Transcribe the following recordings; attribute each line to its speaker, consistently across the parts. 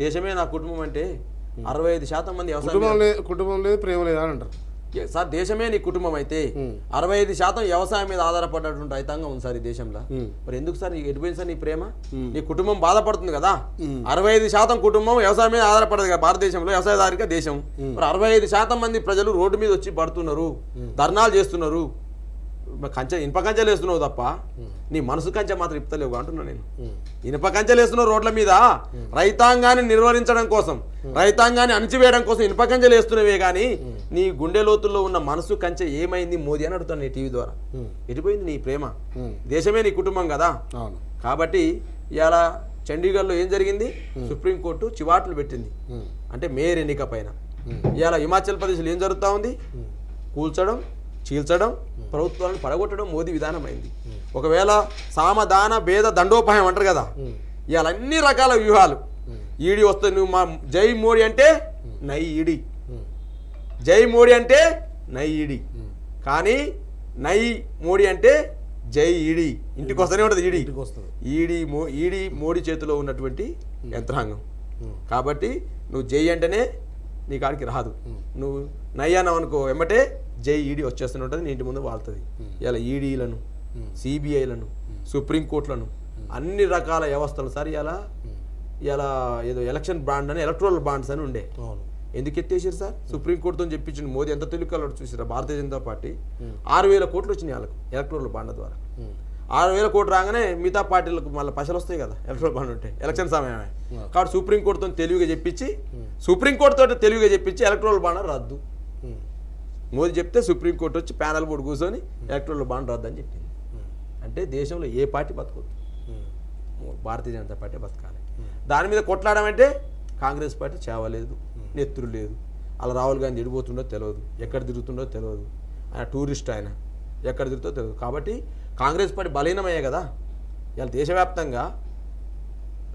Speaker 1: దేశమే నా కుటుంబం అంటే అరవై ఐదు శాతం మంది వ్యవసాయం
Speaker 2: కుటుంబం లేదు కుటుంబం లేదు ప్రేమ లేదు అని అంటారు.
Speaker 1: సార్ దేశమే నీ కుటుంబం అయితే అరవై ఐదు శాతం వ్యవసాయం మీద ఆధారపడినటువంటి రైతాంగం ఉంది సార్ ఈ దేశంలో. మరి ఎందుకు సార్ నీకు ఎటుపోయింది సార్ నీ ప్రేమ? నీ కుటుంబం బాధపడుతుంది కదా. అరవై ఐదు శాతం కుటుంబం వ్యవసాయం మీద ఆధారపడదు కదా భారతదేశంలో వ్యవసాయదారిక దేశం. మరి అరవై ఐదు శాతం మంది ప్రజలు రోడ్డు మీద వచ్చి పడుతున్నారు ధర్నాలు చేస్తున్నారు. కంచె ఇనుప కంచెలు వేస్తున్నావు తప్ప నీ మనసు కంచె మాత్రం ఇప్పలేవు అంటున్నా నేను. ఇనుప కంచెలు వేస్తున్నావు రోడ్ల మీద. రైతాంగాన్ని నిర్వహించడం కోసం రైతాంగాన్ని అణిచివేయడం కోసం ఇనుప కంచెలు వేస్తున్నవే కానీ నీ గుండె లోతుల్లో ఉన్న మనసు కంచె ఏమైంది మోదీ అని అడుగుతాను నీ టీవీ ద్వారా. ఎటుపోయింది నీ ప్రేమ? దేశమే నీ కుటుంబం కదా. కాబట్టి ఇవాళ చండీగఢ్లో ఏం జరిగింది? సుప్రీంకోర్టు చివాట్లు పెట్టింది. అంటే మేయర్ ఎన్నిక పైన ఇవాళ హిమాచల్ ప్రదేశ్లో ఏం జరుగుతూ ఉంది? కూల్చడం చీల్చడం ప్రభుత్వాలను పడగొట్టడం మోదీ విధానం అయింది ఒకవేళ సామదాన భేద దండోపాయం అంటారు కదా ఇవాళ అన్ని రకాల వ్యూహాలు. ఈడీ వస్తే నువ్వు మా జై మోడీ అంటే నై ఈడీ. జై మోడీ అంటే నై ఈడీ. కానీ నై మోడీ అంటే జై ఈడీ. ఇంటికి వస్తూనే ఉంటుంది ఈడీ. ఈడీ మో ఈడీ మోడీ చేతిలో ఉన్నటువంటి యంత్రాంగం. కాబట్టి నువ్వు జై అంటేనే నీ కాడికి రాదు. నువ్వు నయ్యానావు అనుకో వెంబటే జై ఈడీ వచ్చేస్తూనే ఉంటుంది నీ ఇంటి ముందు వాళ్తుంది. ఇలా ఈడీలను సిబిఐలను సుప్రీంకోర్టులను అన్ని రకాల వ్యవస్థలు. సార్ ఇలా ఇలా ఏదో ఎలక్షన్ బాండ్ అని ఎలక్ట్రల్ బాండ్స్ అని ఉండే. ఎందుకు ఎత్తేసారు సార్? సుప్రీంకోర్టుతో చెప్పించిన మోదీ. ఎంత తెలివికల్లో చూసారా? భారతీయ జనతా పార్టీ. ఆరు వేల కోట్లు వచ్చినాయి వాళ్ళకు ఎలక్ట్రల్ బాండ్ ద్వారా. ఆరు వేల కోట్లు రాగానే మిగతా పార్టీలకు మళ్ళీ పైసలు వస్తాయి కదా ఎలక్ట్రల్ బాండ్ ఉంటే. ఎలక్షన్ సమయమే. కాబట్టి సుప్రీంకోర్టుతో తెలివిగా చెప్పించి సుప్రీంకోర్టుతో తెలివిగా చెప్పించి ఎలక్ట్రోల్ బాండ్ రద్దు. మోదీ చెప్తే సుప్రీంకోర్టు వచ్చి ప్యానల్ బోర్డు కూర్చొని ఎలక్ట్రోల్ బాండ్ రద్దు అని చెప్పింది. అంటే దేశంలో ఏ పార్టీ బతకూడదు భారతీయ జనతా పార్టీ బతకాలి. దాని మీద కొట్లాడమంటే కాంగ్రెస్ పార్టీ చేవలేదు నెత్తురు లేదు. అలా రాహుల్ గాంధీ ఎడిపోతుండో తెలియదు. ఎక్కడ తిరుగుతుండో తెలియదు. ఆయన టూరిస్ట్ ఆయన. ఎక్కడ తిరుగుతుందో తెలియదు. కాబట్టి కాంగ్రెస్ పార్టీ బలహీనమయ్యే కదా. ఇవాళ దేశవ్యాప్తంగా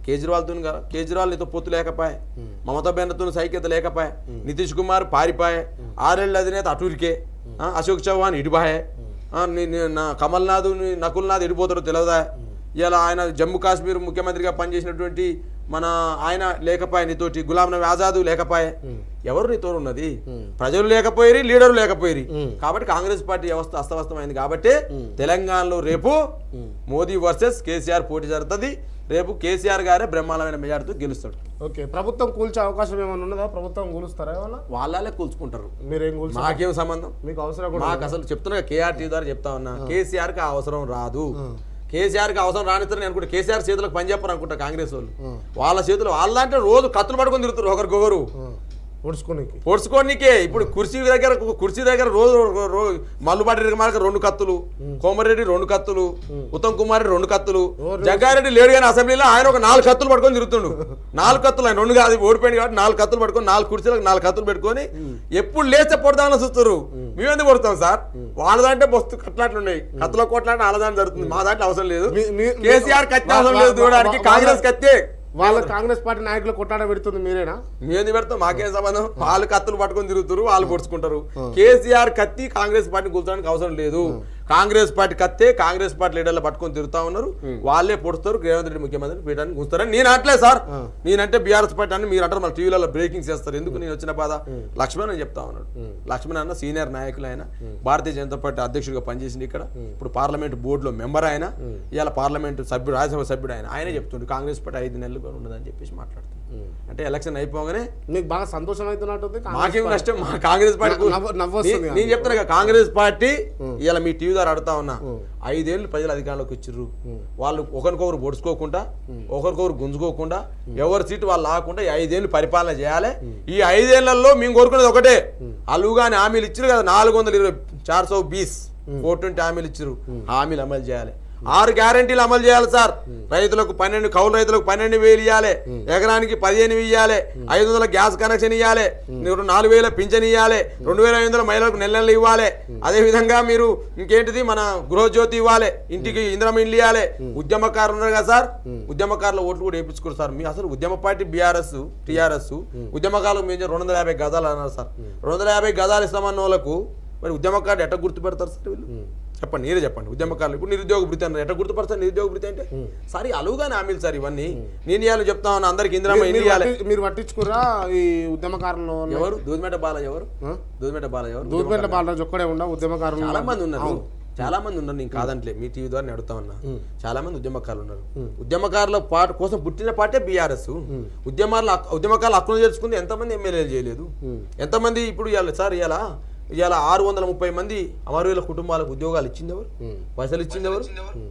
Speaker 1: కేజ్రీవాల్తో కేజ్రీవాల్ నీతో పొత్తు లేకపోయే. మమతా బెనర్తో సైక్యత లేకపోయే. నితీష్ కుమార్ పారిపాయే. ఆరేళ్ళ అధినేత అటూరికే. ఆ, అశోక్ చౌహాన్ ఇడిపాయే. కమల్నాథ్ నకుల్నాథ్ ఎడిపోతాడో తెలియదా ఇలా ఆయన జమ్మూ కాశ్మీర్ ముఖ్యమంత్రిగా పనిచేసినటువంటి మన ఆయన లేకపోయే నీతోటి గులాం నబీ ఆజాద్ లేకపోయే ఎవరు నీతో ఉన్నది ప్రజలు లేకపోయి లీడర్లు లేకపోయి కాబట్టి కాంగ్రెస్ పార్టీ వ్యవస్థ అస్తవ్యస్తమైంది కాబట్టి తెలంగాణలో రేపు మోదీ వర్సెస్ కేసీఆర్ పోటీ జరుగుతుంది. రేపు కేసీఆర్ గారే బ్రహ్మాండమైన మెజార్టీతో గెలుస్తాడు.
Speaker 2: ఓకే ప్రభుత్వం కూల్చే అవకాశం ఏమైనా ఉన్నదా? ప్రభుత్వం కూలుస్తారా ఏమన్నా?
Speaker 1: వాళ్ళే కూల్చుకుంటారు.
Speaker 2: మీరేం కూల్చు
Speaker 1: మాకేం సంబంధం?
Speaker 2: మీకు అవసరం
Speaker 1: మాకు అసలు చెప్తున్నా కేఆర్టీ ద్వారా చెప్తా ఉన్నా కేసీఆర్కి ఆ అవసరం రాదు. కేసీఆర్కి అవసరం రానిస్తారు అనుకుంటా. కేసీఆర్ చేతులకు పని చెప్పరు అనుకుంటా కాంగ్రెస్ వాళ్ళు. వాళ్ళ చేతులు వాళ్ళంటే రోజు కత్తులు పట్టుకొని తిరుగుతారు ఒకరికొకరు.
Speaker 2: పొడుచుకోనికి.
Speaker 1: పొడుచుకోనికే. ఇప్పుడు కుర్చీ దగ్గర కుర్చీ దగ్గర రోజు మల్లుబాటి రిగమాలకి రెండు కత్తులు కోమరెడ్డి రెండు కత్తులు ఉత్తమ్ కుమార్ రెడ్డి రెండు కత్తులు జగ్గారెడ్డి లేడు కానీ అసెంబ్లీలో ఆయన ఒక నాలుగు కత్తులు పట్టుకొని తిరుగుతుండు. నాలుగు కత్తులు ఆయన రెండు కాదు ఓడిపోయింది కాబట్టి నాలుగు కత్తులు పట్టుకొని నాలుగు కుర్చీలకు నాలుగు కత్తులు పెట్టుకొని ఎప్పుడు లేస్తే పొడదామని చూస్తారు మేమెందుకు కొడతాం సార్? వాళ్ళ దాంట్లో బస్తు కట్లాట్లు ఉన్నాయి. కత్తుల కొట్లాట వాళ్ళ దాంట్లో జరుగుతుంది. మా దాంట్లో అవసరం లేదు. కేసీఆర్ కత్తి అవసరం లేదు చూడడానికి. కాంగ్రెస్ కత్తే.
Speaker 2: వాళ్ళ కాంగ్రెస్ పార్టీ నాయకులు కొట్టాడ పెడుతుంది మీరేనా?
Speaker 1: మేంది పెడతాం మాకేం సంబంధం? వాళ్ళు కత్తులు పట్టుకొని తిరుగుతారు వాళ్ళు పొడుచుకుంటారు. కేసీఆర్ కత్తి కాంగ్రెస్ పార్టీని కూర్చోడానికి అవసరం లేదు. కాంగ్రెస్ పార్టీ కత్తే కాంగ్రెస్ పార్టీ లీడర్లు పట్టుకొని తిరుగుతా ఉన్నారు. వాళ్ళే పొడుస్తారు. రేవంత్ రెడ్డి ముఖ్యమంత్రి పీఠానికి కూర్చుతారని నేను అట్లే సార్. నేనంటే బీఆర్ఎస్ పార్టీ అని మీరు అంటారు. మన టీవీలలో బ్రేకింగ్ చేస్తారు. ఎందుకు నేను వచ్చిన బాధ? లక్ష్మణ్ అని చెప్తా ఉన్నాడు. లక్ష్మణ్ అన్న సీనియర్ నాయకులు ఆయన. భారతీయ జనతా పార్టీ అధ్యక్షుడిగా పనిచేసింది ఇక్కడ. ఇప్పుడు పార్లమెంట్ బోర్డులో మెంబర్ ఆయన. ఇవాళ పార్లమెంట్ సభ్యుడు రాజ్యసభ సభ్యుడు ఆయన. ఆయనే చెప్తుండు. కాంగ్రెస్ పార్టీ ఐదు నెలలు కూడా ఉండదని చెప్పేసి మాట్లాడుతుంది అంటే ఎలక్షన్ అయిపోగానే
Speaker 2: మీకు బాగా సంతోషం అవుతున్నట్టుంది
Speaker 1: మాకేం. నష్టం మా కాంగ్రెస్ పార్టీ నేను చెప్తున్నా కదా, కాంగ్రెస్ పార్టీ ఇలా మీ టీవీ ద్వారా అడుగుతా ఉన్నా. ఐదేళ్ళు ప్రజలు అధికారంలోకి వచ్చిర్రు. వాళ్ళు ఒకరికొకరు పొడుచుకోకుండా ఒకరికొకరు గుంజుకోకుండా ఎవరి సీటు వాళ్ళు లాకుండా ఈ ఐదేళ్ళు పరిపాలన చేయాలి. ఈ ఐదేళ్ళలో మేము కోరుకునేది ఒకటే. అలుగాని హామీలు ఇచ్చారు కదా నాలుగు వందల ఇరవై చార్ సో బీస్ ట్వంటీ హామీలు ఇచ్చారు హామీలు అమలు చేయాలి. ఆరు గ్యారంటీలు అమలు చేయాలి సార్. రైతులకు పన్నెండు కౌలు రైతులకు పన్నెండు వేలు ఇవ్వాలి ఎకరానికి పదిహేను ఇవ్వాలి ఐదు వందల గ్యాస్ కనెక్షన్ ఇవ్వాలి మీరు నాలుగు వేల పింఛన్ ఇవ్వాలి రెండు వేల ఐదు వందల మహిళలకు నెల నెలలు ఇవ్వాలి. అదే విధంగా మీరు ఇంకేంటిది? మన గృహజ్యోతి ఇవ్వాలి. ఇంటికి ఇంద్రం ఇల్లు ఇవ్వాలి ఉద్యమకారులు ఉన్నారు కదా సార్? ఉద్యమకారుల ఓట్లు కూడా వేయించుకోరు సార్. మీ అసలు ఉద్యమ పార్టీ బీఆర్ఎస్ టీఆర్ఎస్ ఉద్యమకారులకు మేము రెండు వందల యాభై గదాలు అన్నారు సార్. రెండు వందల యాభై గజాలు ఇస్తామన్న వాళ్ళకు మరి ఉద్యమకారులు ఎట్ట గుర్తుపెడతారు సార్ వీళ్ళు? చెప్పండి మీరే చెప్పండి. ఉద్యమకారులు ఇప్పుడు నిరుద్యోగ భృతి అన్నారు. ఎట్లా గుర్తుపడతారు నిరుద్యోగ భృతి అంటే? సార్ అలువుగానే హామీలు సార్ ఇవన్నీ. నేను ఇవ్వాలి చెప్తా ఉన్నా అందరికి ఇందిరామ
Speaker 2: మీరు-
Speaker 1: ఇవ్వాలి
Speaker 2: పట్టించుకురా ఈ ఉద్యమకారులు
Speaker 1: ఎవరు? దూదిమేట బాల ఎవరు? దూదిమేట బాల ఎవరు?
Speaker 2: దూద్పేట బాలరాజు ఒక్కడే ఉండ ఉద్యమకారులు
Speaker 1: చాలా మంది ఉన్నారు. చాలా మంది ఉన్నారు. నేను కాదంటలే. మీ టీవీ ద్వారా అడుగుతా ఉన్నా. చాలా మంది ఉద్యమకారులు ఉన్నారు. ఉద్యమకారుల పాట కోసం పుట్టిన పార్టీ బీఆర్ఎస్. ఉద్యమాల ఉద్యమకారులు హక్కులు చేర్చుకుంది ఎంతమంది ఎమ్మెల్యేలు చేయలేదు? ఎంతమంది ఇప్పుడు ఇవాళ సార్ ఇవాళ ఇవాళ ఆరు వందల ముప్పై మంది అమరవీల కుటుంబాలకు ఉద్యోగాలు ఇచ్చింది ఎవరు పైసలు ఇచ్చింది ఎవరు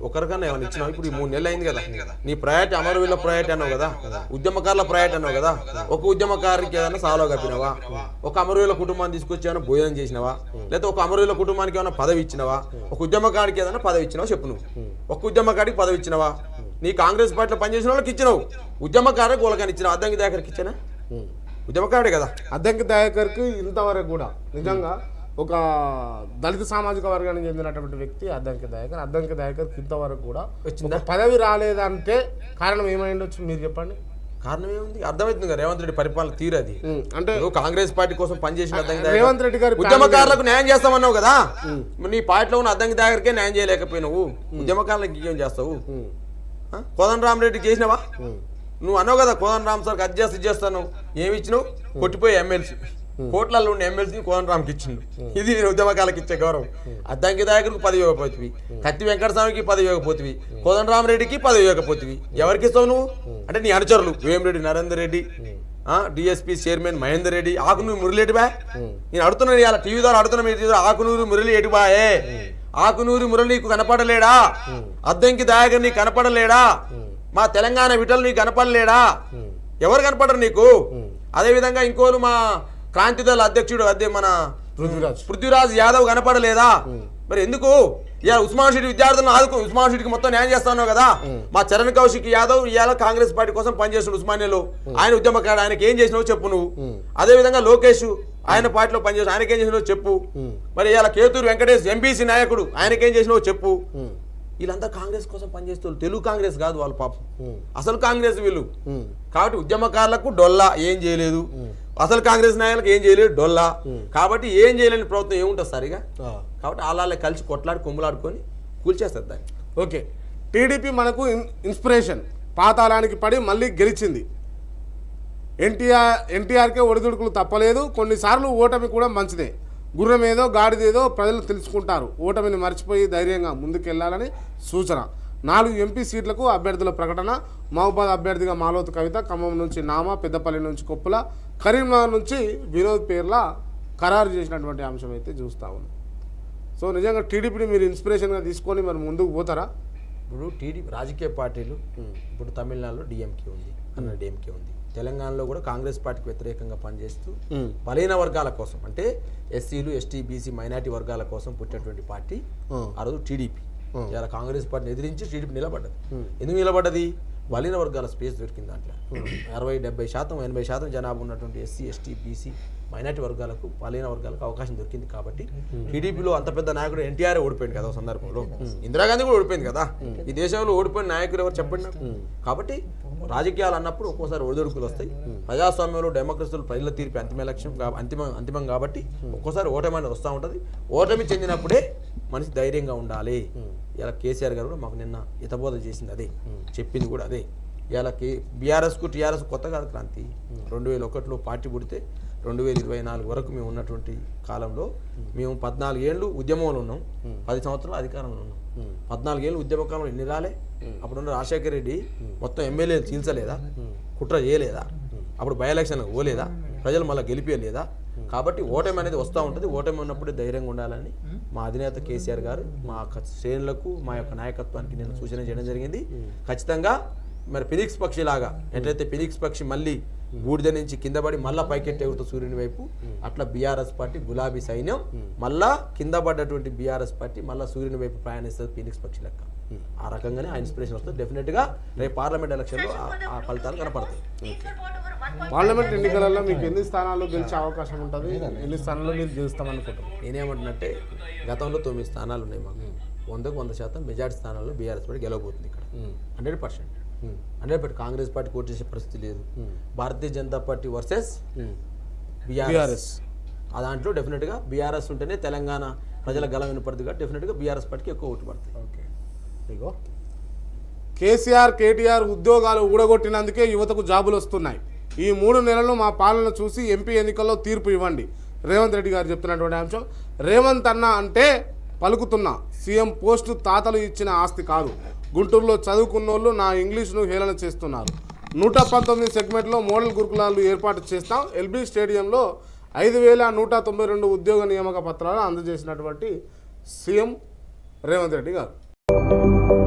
Speaker 1: ఒకరికన్నా ఏమైనా ఇచ్చినావు ఇప్పుడు ఈ మూడు నెలలు అయింది కదా. నీ ప్రయారిటీ అమరవీల ప్రయారిటీ అన్నావు కదా. ఉద్యమకారుల ప్రయారిటీ అన్నావు కదా. ఒక ఉద్యమకారికి ఏదైనా సాలో కప్పినవా ఒక అమరవీల కుటుంబాన్ని తీసుకొచ్చి ఏమైనా భోజనం చేసినవా? లేదా ఒక అమరవీల కుటుంబానికి ఏమైనా పదవి ఇచ్చినవా? ఒక ఉద్యమకారికి ఏదైనా పదవి ఇచ్చినావా? చెప్పు నువ్వు. ఒక ఉద్యమకారికి పదవి ఇచ్చినవా? నీ కాంగ్రెస్ పార్టీలో పనిచేసిన వాళ్ళకి ఇచ్చినావు. ఉద్యమకారికి వాళ్ళకని ఇచ్చినావు? అద్దంకి దగ్గరికి ఇచ్చానా? ఉద్యమకారుడే కదా.
Speaker 2: అద్దంకి దయాకర్కి ఇంతవరకు కూడా నిజంగా ఒక దళిత సామాజిక వర్గానికి చెందినటువంటి వ్యక్తి అద్దంకి దయాకర్. అద్దంకి దయాకర్కి ఇంతవరకు కూడా
Speaker 1: వచ్చిందా?
Speaker 2: పదవి రాలేదంటే కారణం ఏమై ఉండొచ్చు మీరు చెప్పండి.
Speaker 1: కారణం ఏముంది? అర్థమవుతుంది కదా రేవంత్ రెడ్డి పరిపాలన తీరది.
Speaker 2: అంటే
Speaker 1: కాంగ్రెస్ పార్టీ కోసం పనిచేసిన అద్దంకి దయాకర్.
Speaker 2: రేవంత్ రెడ్డి గారి
Speaker 1: ఉద్యమకారులకు న్యాయం చేస్తామన్నావు కదా? నీ పార్టీలో ఉన్న అద్దంకి దగ్గరకే న్యాయం చేయలేకపోయినావు. ఉద్యమకారులకు ఏం చేస్తావు?
Speaker 2: ఉమ్,
Speaker 1: ఆ? కోదండ రామరెడ్డి చేసినావా? నువ్వు అన్నావు కదా కోదండ రామ్ సార్ అది చేస్తా ఇది చేస్తాను. ఏమి ఇచ్చినావు? కొట్టిపోయి ఎమ్మెల్సీ కోట్లలో ఉండే ఎమ్మెల్సీ కోదండ రామ్కి ఇచ్చిండు. ఇది నేను ఉద్యమకాలకు ఇచ్చే గౌరవం. అద్దంకి దాయకుడికి పదవి ఇవ్వకపోతివి. కత్తి వెంకటస్వామికి పదవి ఇవ్వకపోతివి. కోదండ రామరెడ్డికి పదవి ఇవ్వకపోతివి. ఎవరికి ఇస్తావు నువ్వు? అంటే నీ అనుచరులు. Vemireddy Narender Reddy. DSP chairman Mahender Reddy. Akunuru Murali బాయ్ నేను అడుగుతున్నాను ఇవాళ టీవీ ద్వారా అడుగుతున్నా మీరు ఆకునూరు మురళి ఎటు బాయే ఆకునూరు మురళి నీకు కనపడలేడా? అద్దంకి దాయగర్ నీకు కనపడలేడా? మా తెలంగాణ విటలు నీకు కనపడలేడా? ఎవరు కనపడరు నీకు? అదే విధంగా ఇంకోరు మా క్రాంతి దళ అధ్యక్షుడు అదే మన
Speaker 2: పృథ్వీరాజ్.
Speaker 1: పృథ్వీరాజ్ యాదవ్ కనపడలేదా? మరి ఎందుకు? ఇవాళ ఉస్మాన్ షెట్టి విద్యార్థులను ఆదుకో ఉస్మాన్ షెట్టికి మొత్తం న్యాయం చేస్తాను కదా? మా చరణ్ కౌశిక్ యాదవ్ ఇవాళ కాంగ్రెస్ పార్టీ కోసం పనిచేస్తున్నాడు ఉస్మానియాలో. ఆయన ఉద్యమకాడు ఆయనకి ఏం చేసినావో చెప్పు నువ్వు. అదే విధంగా లోకేష్ ఆయన పార్టీలో పనిచేసి ఆయనకి ఏం చేసినావో చెప్పు. మరి ఇవాళ కేతూరు వెంకటేష్ ఎంపీసీ నాయకుడు ఆయనకి ఏం చేసినావో చెప్పు. వీళ్ళంతా కాంగ్రెస్ కోసం పనిచేస్తారు తెలుగు కాంగ్రెస్ కాదు వాళ్ళ పాపం. అసలు కాంగ్రెస్ వీళ్ళు. కాబట్టి ఉద్యమకారులకు డొల్లా ఏం చేయలేదు. అసలు కాంగ్రెస్ నాయకులకు ఏం చేయలేదు డొల్లా. కాబట్టి ఏం చేయలేని ప్రభుత్వం ఏముంటుంది సరిగా. కాబట్టి వాళ్ళ కలిసి కొట్లాడి కొమ్ములాడుకొని కూల్చేస్తారు దాన్ని.
Speaker 2: ఓకే. టీడీపీ మనకు ఇన్- ఇన్స్పిరేషన్. పాతాళానికి పడి మళ్ళీ గెలిచింది. ఎన్టీఆర్ ఎన్టీఆర్కే ఒడిదుడుకులు తప్పలేదు. కొన్నిసార్లు ఓటమి కూడా మంచిదే. గుర్రం ఏదో గాడిదేదో ప్రజలు తెలుసుకుంటారు. ఓటమిని మర్చిపోయి ధైర్యంగా ముందుకెళ్ళాలని సూచన. నాలుగు ఎంపీ సీట్లకు అభ్యర్థుల ప్రకటన. మహబాద్ అభ్యర్థిగా మాలోతు కవిత ఖమ్మం నుంచి నామ పెద్దపల్లి నుంచి కొప్పుల కరీంనగర్ నుంచి వినోద్ పేర్ల ఖరారు చేసినటువంటి అంశం అయితే చూస్తా ఉన్నాం. సో నిజంగా టీడీపీని మీరు ఇన్స్పిరేషన్గా తీసుకొని మరి ముందుకు పోతారా?
Speaker 1: ఇప్పుడు టీడీపీ రాజకీయ పార్టీలు ఇప్పుడు తమిళనాడులో డిఎంకే ఉంది అన్న డిఎంకే ఉంది. తెలంగాణలో కూడా కాంగ్రెస్ పార్టీకి వ్యతిరేకంగా పనిచేస్తూ బలహీన వర్గాల కోసం అంటే ఎస్సీలు ఎస్టీ బీసీ మైనార్టీ వర్గాల కోసం పుట్టినటువంటి పార్టీ ఆ రోజు టీడీపీ. ఇలా కాంగ్రెస్ పార్టీని ఎదిరించి టీడీపీ నిలబడ్డది. ఎందుకు నిలబడ్డది? బలహీన వర్గాల స్పేస్ దొరికింది దాంట్లో. అరవై డెబ్బై శాతం ఎనభై శాతం జనాభా ఉన్నటువంటి ఎస్సీ ఎస్టీ బీసీ మైనార్టీ వర్గాలకు బలహీన వర్గాలకు అవకాశం దొరికింది కాబట్టి టీడీపీలో అంత పెద్ద నాయకుడు ఎన్టీఆర్ ఓడిపోయింది కదా సందర్భంలో. ఇందిరాగాంధీ కూడా ఓడిపోయింది కదా. ఈ దేశంలో ఓడిపోయిన నాయకుడు ఎవరు చెప్పండి కాబట్టి రాజకీయాలు అన్నప్పుడు ఒక్కోసారి ఒడిదొడుకులు వస్తాయి. ప్రజాస్వామ్యంలో డెమోక్రసీలు ప్రజల తీర్పు అంతిమ లక్ష్యం అంతిమ అంతిమం కాబట్టి ఒక్కోసారి ఓటమి అనేది వస్తూ ఉంటుంది. ఓటమి చెందినప్పుడే మనిషి ధైర్యంగా ఉండాలి. ఇలా కేసీఆర్ గారు కూడా మాకు నిన్న హితబోధ చేసింది అదే. చెప్పింది కూడా అదే. ఇలా కే బీఆర్ఎస్కు టీఆర్ఎస్ కొత్త కాదు క్రాంతి. రెండు వేల ఒకటిలో పార్టీ పుడితే రెండు వేల ఇరవై నాలుగు వరకు మేము ఉన్నటువంటి కాలంలో మేము. పద్నాలుగు ఏళ్ళు ఉద్యమంలో ఉన్నాం. పది సంవత్సరాలు అధికారంలో ఉన్నాం. పద్నాలుగు ఏళ్ళు ఉద్యమ కాలంలో ఎన్ని రాలే? అప్పుడున్న రాజశేఖర రెడ్డి మొత్తం ఎమ్మెల్యేలు చీల్చలేదా? కుట్ర చేయలేదా? అప్పుడు బై ఎలక్షన్ పోలేదా? ప్రజలు మళ్ళీ గెలిపియలేదా? కాబట్టి ఓటమి అనేది వస్తూ ఉంటుంది. ఓటమి ఉన్నప్పుడు ధైర్యంగా ఉండాలని మా అధినేత కేసీఆర్ గారు మా శ్రేణులకు మా యొక్క నాయకత్వానికి నేను సూచన చేయడం జరిగింది. ఖచ్చితంగా మరి ఫినిక్స్ పక్షి లాగా ఎట్లయితే ఫినిక్స్ పక్షి మళ్ళీ బూడిద నుంచి కింద పడి మళ్ళా పైకెట్టి ఎగురుతూ సూర్యుని వైపు? అట్లా బీఆర్ఎస్ పార్టీ గులాబీ సైన్యం మళ్ళా కింద పడ్డటువంటి బీఆర్ఎస్ పార్టీ మళ్ళా సూర్యుని వైపు ప్రయాణిస్తుంది ఫినిక్స్ పక్షి లెక్క. ఆ రకంగానే ఆ ఇన్స్పిరేషన్ వస్తుంది. డెఫినెట్గా రేపు పార్లమెంట్ ఎలక్షన్లో ఆ- ఆ ఫలితాలు కనపడతాయి.
Speaker 2: పార్లమెంట్ ఎన్నికలలో మీకు ఎన్ని స్థానాలు గెలిచే అవకాశం ఉంటుంది? ఎన్ని స్థానాల్లో మీరు గెలుస్తామనుకుంటారు
Speaker 1: నేనేమంటున్నట్టే గతంలో తొమ్మిది స్థానాలు ఉన్నాయి మాకు. వందకు వంద శాతం మెజార్టీ స్థానాల్లో బీఆర్ఎస్ పార్టీ గెలవబోతుంది ఇక్కడ. Hundred percent. Hundred percent Congress party coat చేసే పరిస్థితి లేదు. Bharatiya Janata party versus BRS. ఆ దాంట్లో డెఫినెట్గా బీఆర్ఎస్ ఉంటేనే తెలంగాణ ప్రజల గలం వినపడుతుంది కాబట్టి డెఫినెట్గా బీఆర్ఎస్ పార్టీకి ఎక్కువ ఓటు పడతాయి
Speaker 2: ఓకే. ఇగో. కేసీఆర్ కేటీఆర్ ఉద్యోగాలు ఊడగొట్టినందుకే యువతకు జాబులు వస్తున్నాయి. ఈ మూడు నెలలు మా పాలన చూసి ఎంపీ ఎన్నికల్లో తీర్పు ఇవ్వండి. రేవంత్ రెడ్డి గారు చెప్తున్నటువంటి అంశం రేవంత్ అన్న అంటే పలుకుతున్నా. సీఎం పోస్టు తాతలు ఇచ్చిన ఆస్తి కాదు. గుంటూరులో చదువుకున్నోళ్ళు నా ఇంగ్లీష్ను హేళన చేస్తున్నారు. నూట పంతొమ్మిది సెగ్మెంట్లో మోడల్ గురుకులాలు ఏర్పాటు చేస్తాం. ఎల్బీ స్టేడియంలో ఐదు వేల నూట తొంభై రెండు ఉద్యోగ నియామక పత్రాలు అందజేసినటువంటి సీఎం రేవంత్ రెడ్డి గారు. Thank you.